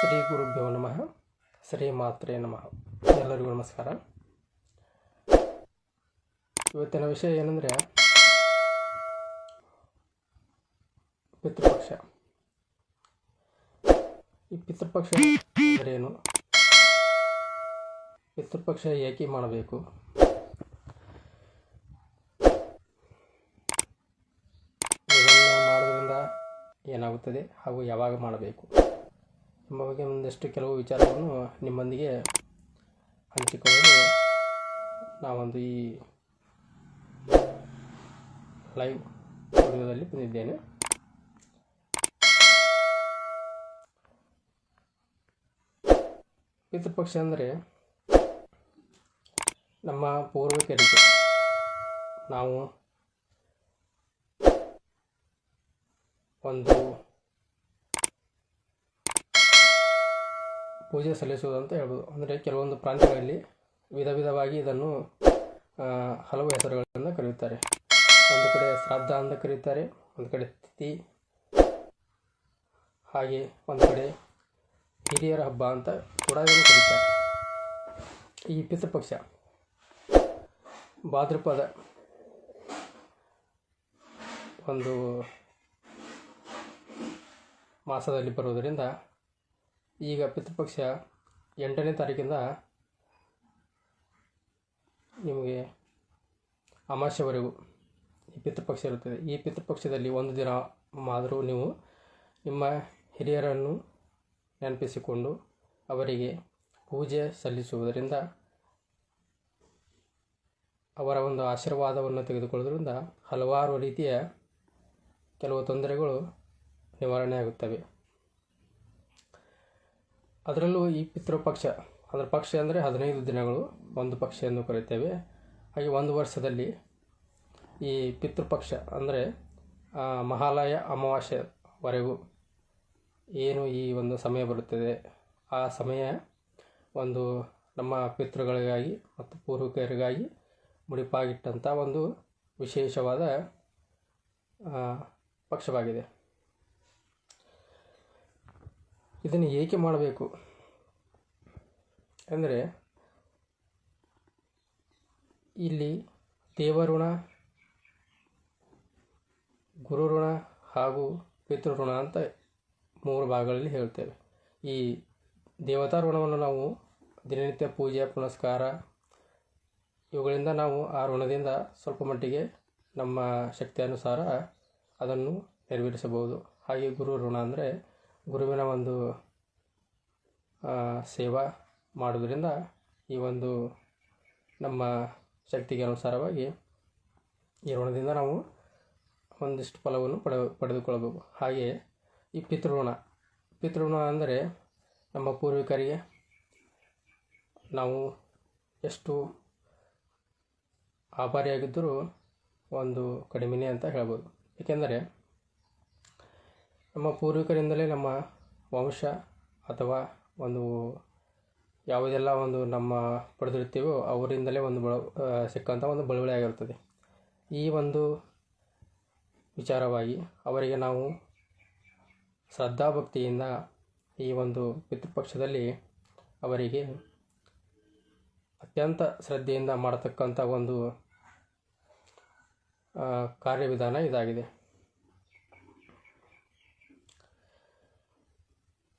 ಶ್ರೀ ಗುರುಭ್ಯೋ ನಮಃ. ಶ್ರೀ ಮಾತ್ರೇ ನಮಃ. ಎಲ್ಲರಿಗೂ ನಮಸ್ಕಾರ. ಇವತ್ತಿನ ವಿಷಯ ಏನಂದರೆ ಪಿತೃಪಕ್ಷ. ಈ ಪಿತೃಪಕ್ಷ ಅಂದ್ರೇನು ಪಿತೃಪಕ್ಷ ಏಕೆ ಮಾಡಬೇಕು? ಇದನ್ನು ಮಾಡೋದ್ರಿಂದ ಏನಾಗುತ್ತದೆ ಹಾಗೂ ಯಾವಾಗ ಮಾಡಬೇಕು? ಎಂಬ ಬಗ್ಗೆ ಒಂದಷ್ಟು ಕೆಲವು ವಿಚಾರವನ್ನು ನಿಮ್ಮೊಂದಿಗೆ ಹಂಚಿಕೊಳ್ಳಲು ನಾವೊಂದು ಈ ಲೈವ್ ವಿಡಿಯೋದಲ್ಲಿ ಬಂದಿದ್ದೇನೆ. ಪಿತೃಪಕ್ಷ ಅಂದರೆ ನಮ್ಮ ಪೂರ್ವಿಕರಿಗೆ ನಾವು ಒಂದು ಪೂಜೆ ಸಲ್ಲಿಸುವುದು ಅಂತ ಹೇಳ್ಬೋದು. ಅಂದರೆ ಕೆಲವೊಂದು ಪ್ರಾಂತ್ಯಗಳಲ್ಲಿ ವಿಧ ವಿಧವಾಗಿ ಇದನ್ನು ಹಲವು ಹೆಸರುಗಳನ್ನು ಕರೆಯುತ್ತಾರೆ. ಒಂದು ಕಡೆ ಶ್ರಾದ್ದ ಅಂತ ಕರೆಯುತ್ತಾರೆ, ಒಂದು ಕಡೆ ತಿಥಿ, ಹಾಗೆ ಒಂದು ಕಡೆ ಹಿರಿಯರ ಹಬ್ಬ ಅಂತ ಕೂಡ ಇದನ್ನು ಕರೀತಾರೆ. ಈ ಪಿತೃಪಕ್ಷ ಭಾದ್ರಪದ ಒಂದು ಮಾಸದಲ್ಲಿ ಬರುವುದರಿಂದ ಈಗ ಪಿತೃಪಕ್ಷ ಎಂಟನೇ ತಾರೀಕಿಂದ ನಿಮಗೆ ಅಮಾಸ್ಯವರೆಗೂ ಈ ಪಿತೃಪಕ್ಷ ಇರುತ್ತದೆ. ಈ ಪಿತೃಪಕ್ಷದಲ್ಲಿ ಒಂದು ದಿನ ಆದರೂ ನೀವು ನಿಮ್ಮ ಹಿರಿಯರನ್ನು ನೆನಪಿಸಿಕೊಂಡು ಅವರಿಗೆ ಪೂಜೆ ಸಲ್ಲಿಸುವುದರಿಂದ, ಅವರ ಒಂದು ಆಶೀರ್ವಾದವನ್ನು ತೆಗೆದುಕೊಳ್ಳುವುದರಿಂದ ಹಲವಾರು ರೀತಿಯ ಕೆಲವು ತೊಂದರೆಗಳು ನಿವಾರಣೆ ಆಗುತ್ತವೆ ಅದರಲ್ಲೂ ಈ ಪಿತೃಪಕ್ಷ, ಅದರ ಪಕ್ಷ ಅಂದರೆ ಹದಿನೈದು ದಿನಗಳು ಒಂದು ಪಕ್ಷ ಎಂದು ಕರೆಯುತ್ತೇವೆ ಹಾಗೆ ಒಂದು ವರ್ಷದಲ್ಲಿ ಈ ಪಿತೃಪಕ್ಷ ಅಂದರೆ ಮಹಾಲಯ ಅಮಾವಾಸ್ಯವರೆಗೂ ಏನು ಈ ಒಂದು ಸಮಯ ಬರುತ್ತದೆ, ಆ ಸಮಯ ಒಂದು ನಮ್ಮ ಪಿತೃಗಳಿಗಾಗಿ ಮತ್ತು ಪೂರ್ವಿಕರಿಗಾಗಿ ಮುಡಿಪಾಗಿಟ್ಟಂಥ ಒಂದು ವಿಶೇಷವಾದ ಪಕ್ಷವಾಗಿದೆ. ಇದನ್ನು ಏಕೆ ಮಾಡಬೇಕು? ಅಂದರೆ ಇಲ್ಲಿ ದೇವಋಣ ಗುರು ಋಣ ಹಾಗೂ ಪಿತೃಋಣ ಅಂತ ಮೂರು ಭಾಗಗಳಲ್ಲಿ ಹೇಳ್ತೇವೆ. ಈ ದೇವತಾ ಋಣವನ್ನು ನಾವು ದಿನನಿತ್ಯ ಪೂಜೆ, ಪುನಸ್ಕಾರ, ಇವುಗಳಿಂದ ನಾವು ಆ ಋಣದಿಂದ ಸ್ವಲ್ಪ ಮಟ್ಟಿಗೆ ನಮ್ಮ ಶಕ್ತಿ ಅನುಸಾರ ಅದನ್ನು ನೆರವೇರಿಸಬಹುದು. ಹಾಗೆ ಗುರು ಋಣ ಅಂದರೆ ಗುರುವಿನ ಒಂದು ಸೇವಾ ಮಾಡೋದರಿಂದ ಈ ಒಂದು ನಮ್ಮ ಶಕ್ತಿಗೆ ಅನುಸಾರವಾಗಿ ಈ ನಾವು ಒಂದಿಷ್ಟು ಫಲವನ್ನು ಪಡೆ ಪಡೆದುಕೊಳ್ಳಬೇಕು ಹಾಗೆ ಈ ಪಿತೃಋಣ ಪಿತೃಋಣ ಅಂದರೆ ನಮ್ಮ ಪೂರ್ವಿಕರಿಗೆ ನಾವು ಎಷ್ಟು ಆಭಾರಿಯಾಗಿದ್ದರೂ ಒಂದು ಕಡಿಮೆನೇ ಅಂತ ಹೇಳ್ಬೋದು. ಏಕೆಂದರೆ ನಮ್ಮ ಪೂರ್ವಿಕರಿಂದಲೇ ನಮ್ಮ ವಂಶ ಅಥವಾ ಒಂದು ಯಾವುದೆಲ್ಲ ಒಂದು ನಮ್ಮ ಪಡೆದಿರ್ತೀವೋ ಅವರಿಂದಲೇ ಒಂದು ಬಳ ಸಿಕ್ಕಂಥ ಒಂದು ಬಳುವಳಿ ಆಗಿರುತ್ತದೆ. ಈ ಒಂದು ವಿಚಾರವಾಗಿ ಅವರಿಗೆ ನಾವು ಶ್ರದ್ಧಾಭಕ್ತಿಯಿಂದ ಈ ಒಂದು ಪಿತೃಪಕ್ಷದಲ್ಲಿ ಅವರಿಗೆ ಅತ್ಯಂತ ಶ್ರದ್ಧೆಯಿಂದ ಮಾಡತಕ್ಕಂಥ ಒಂದು ಕಾರ್ಯವಿಧಾನ ಇದಾಗಿದೆ.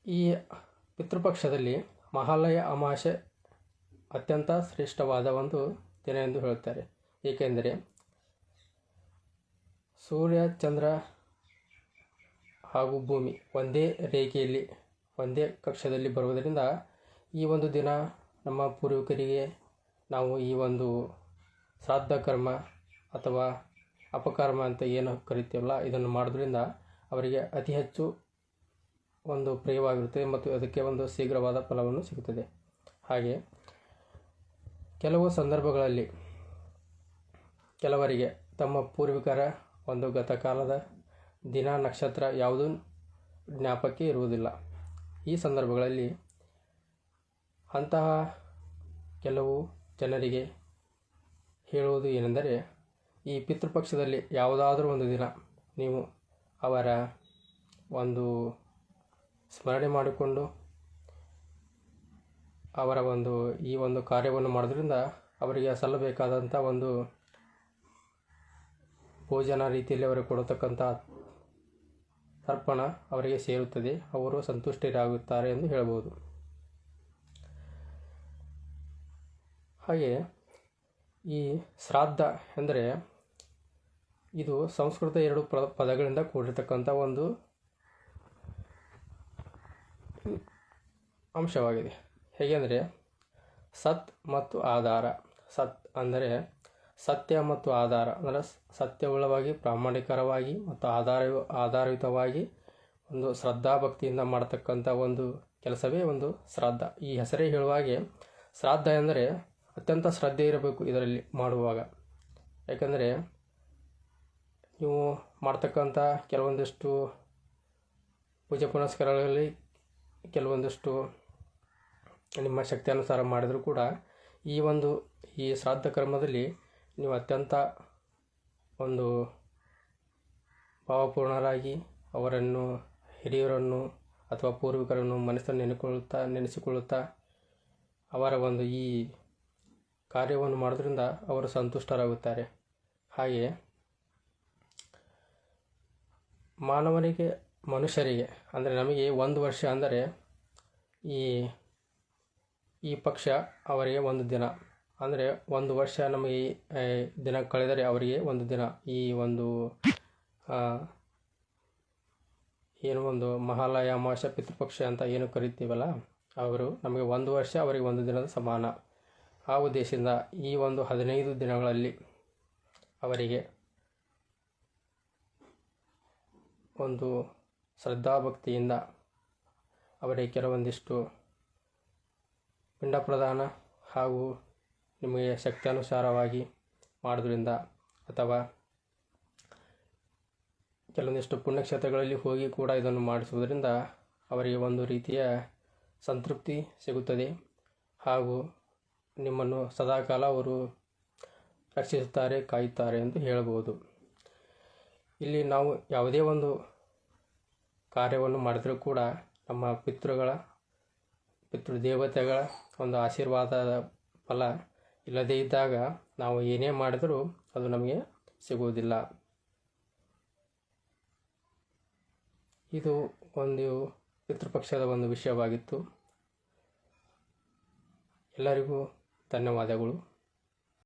ಈ ಪಿತೃಪಕ್ಷದಲ್ಲಿ ಮಹಾಲಯ ಅಮಾವಾಸ್ಯೆ ಅತ್ಯಂತ ಶ್ರೇಷ್ಠವಾದ ಒಂದು ದಿನ ಎಂದು ಹೇಳುತ್ತಾರೆ. ಏಕೆಂದರೆ ಸೂರ್ಯ, ಚಂದ್ರ ಹಾಗೂ ಭೂಮಿ ಒಂದೇ ರೇಖೆಯಲ್ಲಿ, ಒಂದೇ ಕಕ್ಷದಲ್ಲಿ ಬರುವುದರಿಂದ ಈ ಒಂದು ದಿನ ನಮ್ಮ ಪೂರ್ವಿಕರಿಗೆ ನಾವು ಈ ಒಂದು ಶ್ರಾದ್ದ ಕರ್ಮ ಅಥವಾ ಅಪಕರ್ಮ ಅಂತ ಏನು ಕರಿತೀವಲ್ಲ ಇದನ್ನು ಮಾಡೋದ್ರಿಂದ ಅವರಿಗೆ ಅತಿ ಹೆಚ್ಚು ಒಂದು ಪ್ರಿಯವಾಗಿರುತ್ತದೆ ಮತ್ತು ಅದಕ್ಕೆ ಒಂದು ಶೀಘ್ರವಾದ ಫಲವನ್ನು ಸಿಗುತ್ತದೆ. ಹಾಗೆ ಕೆಲವು ಸಂದರ್ಭಗಳಲ್ಲಿ ಕೆಲವರಿಗೆ ತಮ್ಮ ಪೂರ್ವಿಕರ ಒಂದು ಗತಕಾಲದ ದಿನ, ನಕ್ಷತ್ರ ಯಾವುದೂ ಜ್ಞಾಪಕ್ಕೆ ಇರುವುದಿಲ್ಲ. ಈ ಸಂದರ್ಭಗಳಲ್ಲಿ ಅಂತಹ ಕೆಲವು ಜನರಿಗೆ ಹೇಳುವುದು ಏನೆಂದರೆ, ಈ ಪಿತೃಪಕ್ಷದಲ್ಲಿ ಯಾವುದಾದರೂ ಒಂದು ದಿನ ನೀವು ಅವರ ಒಂದು ಸ್ಮರಣೆ ಮಾಡಿಕೊಂಡು ಅವರ ಒಂದು, ಈ ಒಂದು ಕಾರ್ಯವನ್ನು ಮಾಡೋದ್ರಿಂದ ಅವರಿಗೆ ಸಲ್ಲಬೇಕಾದಂಥ ಒಂದು ಭೋಜನ ರೀತಿಯಲ್ಲಿ ಅವರು ಕೊಡತಕ್ಕಂಥ ಅರ್ಪಣ ಅವರಿಗೆ ಸೇರುತ್ತದೆ. ಅವರು ಸಂತುಷ್ಟರಾಗುತ್ತಾರೆ ಎಂದು ಹೇಳಬಹುದು ಹಾಗೆ ಈ ಶ್ರಾದ್ದ ಎಂದರೆ ಇದು ಸಂಸ್ಕೃತ ಎರಡು ಪದಗಳಿಂದ ಕೂಡಿರ್ತಕ್ಕಂಥ ಒಂದು ಅಂಶವಾಗಿದೆ. ಹೇಗೆಂದರೆ ಸತ್ ಮತ್ತು ಆಧಾರ. ಸತ್ ಅಂದರೆ ಸತ್ಯ ಮತ್ತು ಆಧಾರ. ಅಂದರೆ ಸತ್ಯವುಳ್ಳವಾಗಿ, ಪ್ರಾಮಾಣಿಕರವಾಗಿ ಮತ್ತು ಆಧಾರ ಆಧಾರಯುತವಾಗಿ ಒಂದು ಶ್ರದ್ಧಾಭಕ್ತಿಯಿಂದ ಮಾಡತಕ್ಕಂಥ ಒಂದು ಕೆಲಸವೇ ಒಂದು ಶ್ರಾದ್ದ. ಈ ಹೆಸರೇ ಹೇಳುವ ಹಾಗೆ ಶ್ರಾದ್ದ ಎಂದರೆ ಅತ್ಯಂತ ಶ್ರದ್ಧೆ ಇರಬೇಕು ಇದರಲ್ಲಿ ಮಾಡುವಾಗ. ಯಾಕಂದರೆ ನೀವು ಮಾಡ್ತಕ್ಕಂಥ ಕೆಲವೊಂದಿಷ್ಟು ಪೂಜೆ ಪುನಸ್ಕಾರಗಳಲ್ಲಿ ಕೆಲವೊಂದಿಷ್ಟು ನಿಮ್ಮ ಶಕ್ತಿಯಾನುಸಾರ ಮಾಡಿದರೂ ಕೂಡ ಈ ಒಂದು, ಈ ಶ್ರಾದ್ದ ಕರ್ಮದಲ್ಲಿ ನೀವು ಅತ್ಯಂತ ಒಂದು ಭಾವಪೂರ್ಣರಾಗಿ ಅವರನ್ನು, ಹಿರಿಯರನ್ನು ಅಥವಾ ಪೂರ್ವಿಕರನ್ನು ಮನಸ್ಸನ್ನು ನೆನೆಕೊಳ್ಳುತ್ತಾ, ನೆನೆಸಿಕೊಳ್ಳುತ್ತಾ ಅವರ ಒಂದು ಈ ಕಾರ್ಯವನ್ನು ಮಾಡೋದ್ರಿಂದ ಅವರು ಸಂತುಷ್ಟರಾಗುತ್ತಾರೆ. ಹಾಗೆ ಮಾನವನಿಗೆ ಮನುಷ್ಯರಿಗೆ, ಅಂದರೆ ನಮಗೆ ಒಂದು ವರ್ಷ ಅಂದರೆ ಈ ಈ ಪಕ್ಷ ಅವರಿಗೆ ಒಂದು ದಿನ. ಅಂದರೆ ಒಂದು ವರ್ಷ ನಮಗೆ ದಿನ ಕಳೆದರೆ ಅವರಿಗೆ ಒಂದು ದಿನ. ಈ ಒಂದು ಏನು ಒಂದು ಮಹಾಲಯ ಅಮಾವಾಸ್ಯ ಪಿತೃಪಕ್ಷ ಅಂತ ಏನು ಕರಿತೀವಲ್ಲ, ಅವರು ನಮಗೆ ಒಂದು ವರ್ಷ ಅವರಿಗೆ ಒಂದು ದಿನದ ಸಮಾನ. ಆ ಉದ್ದೇಶದಿಂದ ಈ ಒಂದು ಹದಿನೈದು ದಿನಗಳಲ್ಲಿ ಅವರಿಗೆ ಒಂದು ಶ್ರದ್ಧಾಭಕ್ತಿಯಿಂದ ಅವರಿಗೆ ಕೆಲವೊಂದಿಷ್ಟು ಪಿಂಡ ಪ್ರದಾನ ಹಾಗೂ ನಿಮಗೆ ಶಕ್ತಿಯಾನುಸಾರವಾಗಿ ಮಾಡೋದ್ರಿಂದ ಅಥವಾ ಕೆಲವೊಂದಿಷ್ಟು ಪುಣ್ಯಕ್ಷೇತ್ರಗಳಲ್ಲಿ ಹೋಗಿ ಕೂಡ ಇದನ್ನು ಮಾಡಿಸುವುದರಿಂದ ಅವರಿಗೆ ಒಂದು ರೀತಿಯ ಸಂತೃಪ್ತಿ ಸಿಗುತ್ತದೆ ಹಾಗೂ ನಿಮ್ಮನ್ನು ಸದಾಕಾಲ ಅವರು ರಕ್ಷಿಸುತ್ತಾರೆ, ಕಾಯುತ್ತಾರೆ ಎಂದು ಹೇಳಬಹುದು. ಇಲ್ಲಿ ನಾವು ಯಾವುದೇ ಒಂದು ಕಾರ್ಯವನ್ನು ಮಾಡಿದರೂ ಕೂಡ ನಮ್ಮ ಪಿತೃಗಳ ದೇವತೆಗಳ ಒಂದು ಆಶೀರ್ವಾದದ ಫಲ ಇಲ್ಲದೇ ಇದ್ದಾಗ ನಾವು ಏನೇ ಮಾಡಿದರೂ ಅದು ನಮಗೆ ಸಿಗುವುದಿಲ್ಲ. ಇದು ಒಂದು ಪಿತೃಪಕ್ಷದ ಒಂದು ವಿಷಯವಾಗಿತ್ತು. ಎಲ್ಲರಿಗೂ ಧನ್ಯವಾದಗಳು.